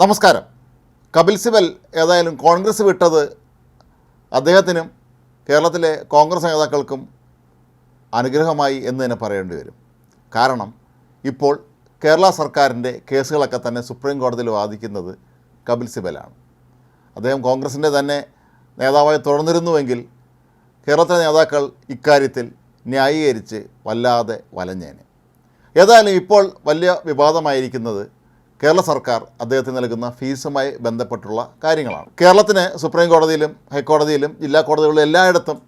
നമസ്കാരം. കപിൽ സിബൽ ഏതായാലും കോൺഗ്രസ് വിട്ടത് അദ്ദേഹത്തിനും കേരളത്തിലെ കോൺഗ്രസ് നേതാക്കൾക്കും അനുഗ്രഹമായി എന്ന് തന്നെ പറയേണ്ടി വരും. കാരണം ഇപ്പോൾ കേരള സർക്കാരിന്റെ കേസുകളൊക്കെ തന്നെ സുപ്രീം കോടതിയിൽ വാദിക്കുന്നത് കപിൽ സിബലാണ്. അദ്ദേഹം കോൺഗ്രസിന്റെ തന്നെ നേതാവായി തുടർന്നിരുന്നുവെങ്കിൽ കേരളത്തിലെ നേതാക്കൾ ഇക്കാര്യത്തിൽ ന്യായീകരിച്ച് വല്ലാതെ വലഞ്ഞേനെ. ഏതായാലും ഇപ്പോൾ വലിയ വിവാദമായിരിക്കുന്നത് കേരള സർക്കാർ അദ്ദേഹത്തിന് നൽകുന്ന ഫീസുമായി ബന്ധപ്പെട്ടുള്ള കാര്യങ്ങളാണ്. കേരളത്തിന് സുപ്രീം കോടതിയിലും ഹൈക്കോടതിയിലും ജില്ലാ കോടതികളിലും എല്ലായിടത്തും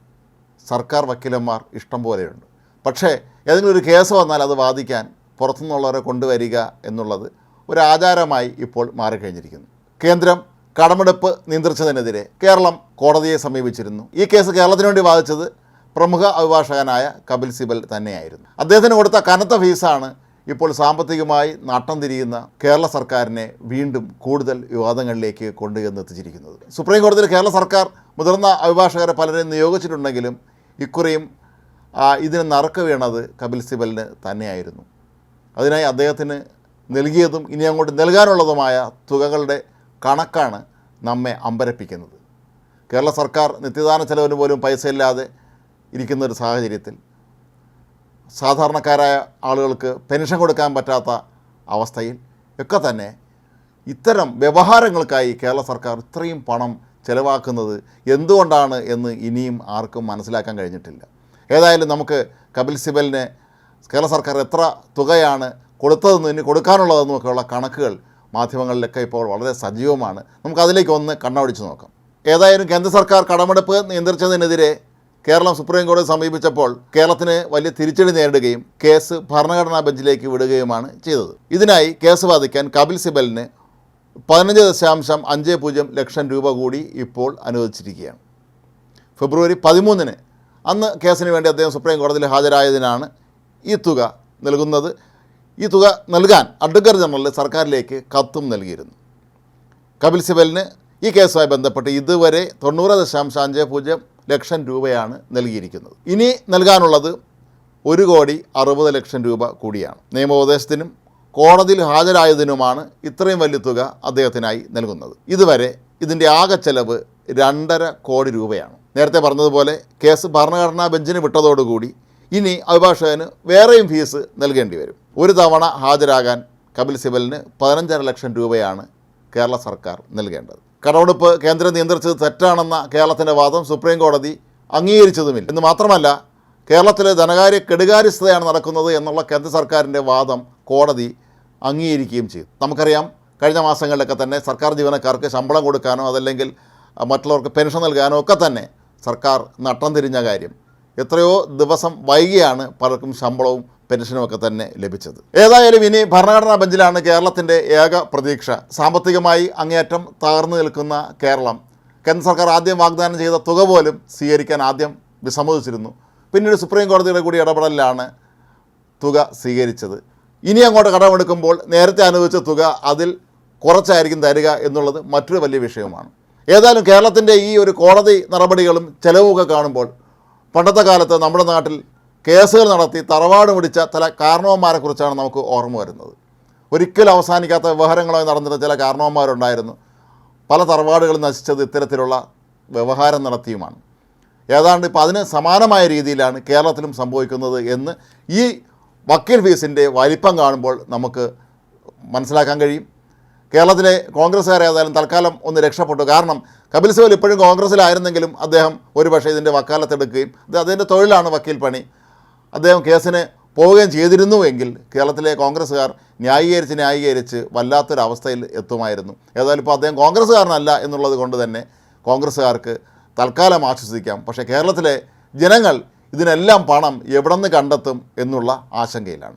സർക്കാർ വക്കീലന്മാർ ഇഷ്ടം പോലെയുണ്ട്. പക്ഷേ ഏതെങ്കിലും ഒരു കേസ് വന്നാൽ അത് വാദിക്കാൻ പുറത്തുനിന്നുള്ളവരെ കൊണ്ടുവരിക എന്നുള്ളത് ഒരു ആചാരമായി ഇപ്പോൾ മാറിക്കഴിഞ്ഞിരിക്കുന്നു. കേന്ദ്രം കടമെടുപ്പ് നിയന്ത്രിച്ചതിനെതിരെ കേരളം കോടതിയെ സമീപിച്ചിരുന്നു. ഈ കേസ് കേരളത്തിന് വേണ്ടി വാദിച്ചത് പ്രമുഖ അഭിഭാഷകനായ കപിൽ സിബൽ തന്നെയായിരുന്നു. അദ്ദേഹത്തിന് കൊടുത്ത കനത്ത ഫീസാണ് ഇപ്പോൾ സാമ്പത്തികമായി നാട്ടം തിരിയുന്ന കേരള സർക്കാരിനെ വീണ്ടും കൂടുതൽ വിവാദങ്ങളിലേക്ക് കൊണ്ടുചെന്ന് എത്തിച്ചിരിക്കുന്നത്. സുപ്രീം കോടതിയിൽ കേരള സർക്കാർ മുതിർന്ന അഭിഭാഷകരെ പലരെയും നിയോഗിച്ചിട്ടുണ്ടെങ്കിലും ഇക്കുറിയും ഇതിന് നറുക്ക് വീണത് കപിൽ സിബലിന് തന്നെയായിരുന്നു. അതിനായി അദ്ദേഹത്തിന് നൽകിയതും ഇനി അങ്ങോട്ട് നൽകാനുള്ളതുമായ തുകകളുടെ കണക്കാണ് നമ്മെ അമ്പരപ്പിക്കുന്നത്. കേരള സർക്കാർ നിത്യദാന ചെലവിന് പോലും പൈസയില്ലാതെ ഇരിക്കുന്ന ഒരു സാഹചര്യത്തിൽ സാധാരണക്കാരായ ആളുകൾക്ക് പെൻഷൻ കൊടുക്കാൻ പറ്റാത്ത അവസ്ഥയിൽ ഒക്കെ തന്നെ ഇത്തരം വ്യവഹാരങ്ങൾക്കായി കേരള സർക്കാർ ഇത്രയും പണം ചിലവാക്കുന്നത് എന്തുകൊണ്ടാണ് എന്ന് ഇനിയും ആർക്കും മനസ്സിലാക്കാൻ കഴിഞ്ഞിട്ടില്ല. ഏതായാലും നമുക്ക് കപിൽ സിബലിന് കേരള സർക്കാർ എത്ര തുകയാണ് കൊടുത്തതെന്ന് ഇനി കൊടുക്കാനുള്ളതെന്നും ഒക്കെയുള്ള കണക്കുകൾ മാധ്യമങ്ങളിലൊക്കെ ഇപ്പോൾ വളരെ സജീവമാണ്. നമുക്കതിലേക്ക് ഒന്ന് കണ്ണോടിച്ച് നോക്കാം. ഏതായാലും കേന്ദ്ര സർക്കാർ കടമെടുപ്പ് നിയന്ത്രിച്ചതിനെതിരെ കേരളം സുപ്രീം കോടതി സമീപിച്ചപ്പോൾ കേരളത്തിന് വലിയ തിരിച്ചടി നേരിടുകയും കേസ് ഭരണഘടനാ ബെഞ്ചിലേക്ക് വിടുകയുമാണ് ചെയ്തത്. ഇതിനായി കേസ് വാദിക്കാൻ കപിൽ സിബലിന് പതിനഞ്ച് ദശാംശം അഞ്ച് പൂജ്യം ലക്ഷം രൂപ കൂടി ഇപ്പോൾ അനുവദിച്ചിരിക്കുകയാണ്. ഫെബ്രുവരി പതിമൂന്നിന് അന്ന് കേസിന് വേണ്ടി അദ്ദേഹം സുപ്രീം കോടതിയിൽ ഹാജരായതിനാണ് ഈ തുക നൽകുന്നത്. ഈ തുക നൽകാൻ അഡ്വക്കേറ്റ് ജനറൽ സർക്കാരിലേക്ക് കത്തും നൽകിയിരുന്നു. കപിൽ സിബലിന് ഈ കേസുമായി ബന്ധപ്പെട്ട് ഇതുവരെ തൊണ്ണൂറ് ദശാംശം അഞ്ച് പൂജ്യം ലക്ഷം രൂപയാണ് നൽകിയിരിക്കുന്നത്. ഇനി നൽകാനുള്ളത് ഒരു കോടി അറുപത് ലക്ഷം രൂപ കൂടിയാണ്. നിയമോപദേശത്തിനും കോടതിയിൽ ഹാജരായതിനുമാണ് ഇത്രയും വലിയ തുക അദ്ദേഹത്തിനായി നൽകുന്നത്. ഇതുവരെ ഇതിന്റെ ആകെ ചെലവ് രണ്ടര കോടി രൂപയാണ്. നേരത്തെ പറഞ്ഞതുപോലെ കേസ് ഭരണഘടനാ ബെഞ്ചിന് വിട്ടതോടുകൂടി ഇനി അഭിഭാഷകന് വേറെയും ഫീസ് നൽകേണ്ടി വരും. ഒരു തവണ ഹാജരാകാൻ കപിൽ സിബലിന് പതിനഞ്ചര ലക്ഷം രൂപയാണ് കേരള സർക്കാർ നൽകേണ്ടത്. കടമെടുപ്പ് കേന്ദ്രം നിയന്ത്രിച്ചത് തെറ്റാണെന്ന കേരളത്തിന്റെ വാദം സുപ്രീം കോടതി അംഗീകരിച്ചതുമില്ല. എന്ന് മാത്രമല്ല കേരളത്തിലെ ധനകാര്യ കെടുകാര്യസ്ഥതയാണ് നടക്കുന്നത് എന്നുള്ള കേന്ദ്ര സർക്കാരിന്റെ വാദം കോടതി അംഗീകരിക്കുകയും ചെയ്തു. നമുക്കറിയാം കഴിഞ്ഞ മാസങ്ങളിലൊക്കെ തന്നെ സർക്കാർ ജീവനക്കാർക്ക് ശമ്പളം കൊടുക്കാനോ അതല്ലെങ്കിൽ മറ്റുള്ളവർക്ക് പെൻഷൻ നൽകാനോ ഒക്കെ തന്നെ സർക്കാർ നട്ടം തിരിഞ്ഞ കാര്യം. എത്രയോ ദിവസം വൈകിയാണ് പലർക്കും ശമ്പളവും പെൻഷനും ഒക്കെ തന്നെ ലഭിച്ചത്. ഏതായാലും ഇനി ഭരണഘടനാ ബെഞ്ചിലാണ് കേരളത്തിന്റെ ഏക പ്രതീക്ഷ. സാമ്പത്തികമായി അങ്ങേയറ്റം തകർന്നു നിൽക്കുന്ന കേരളം. കേന്ദ്ര സർക്കാർ ആദ്യം വാഗ്ദാനം ചെയ്ത തുക പോലും സ്വീകരിക്കാൻ ആദ്യം വിസമ്മതിച്ചിരുന്നു. പിന്നീട് സുപ്രീം കോടതിയുടെ കൂടി ഇടപെടലിലാണ് തുക സ്വീകരിച്ചത്. ഇനി അങ്ങോട്ട് കടമെടുക്കുമ്പോൾ നേരത്തെ അനുവദിച്ച തുക അതിൽ കുറച്ചായിരിക്കും തരിക എന്നുള്ളത് മറ്റൊരു വലിയ വിഷയമാണ് ഏതായാലും കേരളത്തിന്റെ ഈ ഒരു കോടതി നടപടികളും ചെലവുമൊക്കെ കാണുമ്പോൾ പണ്ടത്തെ കാലത്ത് നമ്മുടെ നാട്ടിൽ കേസുകൾ നടത്തി തറവാട് പിടിച്ച ചില കാരണവന്മാരെക്കുറിച്ചാണ് നമുക്ക് ഓർമ്മ വരുന്നത്. ഒരിക്കലും അവസാനിക്കാത്ത വ്യവഹാരങ്ങളായി നടന്നിട്ട് ചില കാരണവന്മാരുണ്ടായിരുന്നു. പല തറവാടുകളും നശിച്ചത് ഇത്തരത്തിലുള്ള വ്യവഹാരം നടത്തിയുമാണ്. ഏതാണ്ട് ഇപ്പോൾ അതിന് സമാനമായ രീതിയിലാണ് കേരളത്തിലും സംഭവിക്കുന്നത് എന്ന് ഈ വക്കീൽ ഫീസിന്റെ വലിപ്പം കാണുമ്പോൾ നമുക്ക് മനസ്സിലാക്കാൻ കഴിയും. കേരളത്തിലെ കോൺഗ്രസ്സുകാർ ഏതായാലും തൽക്കാലം ഒന്ന് രക്ഷപ്പെട്ടു. കാരണം കപിൽ സിബൽ ഇപ്പോഴും കോൺഗ്രസ്സിലായിരുന്നെങ്കിലും അദ്ദേഹം ഒരുപക്ഷെ ഇതിന്റെ വക്കാലത്തെടുക്കുകയും അത് അതിന്റെ തൊഴിലാണ് വക്കീൽ പണി. അദ്ദേഹം കേസിന് പോവുകയും ചെയ്തിരുന്നുവെങ്കിൽ കേരളത്തിലെ കോൺഗ്രസ്സുകാർ ന്യായീകരിച്ച് ന്യായീകരിച്ച് വല്ലാത്തൊരവസ്ഥയിൽ എത്തുമായിരുന്നു. ഏതായാലും ഇപ്പോൾ അദ്ദേഹം കോൺഗ്രസ്സുകാരനല്ല എന്നുള്ളത് കൊണ്ട് തന്നെ കോൺഗ്രസ്സുകാർക്ക് തൽക്കാലം ആശ്വസിക്കാം. പക്ഷേ കേരളത്തിലെ ജനങ്ങൾ ഇതിനെല്ലാം പണം എവിടെ നിന്ന് കണ്ടെത്തും എന്നുള്ള ആശങ്കയിലാണ്.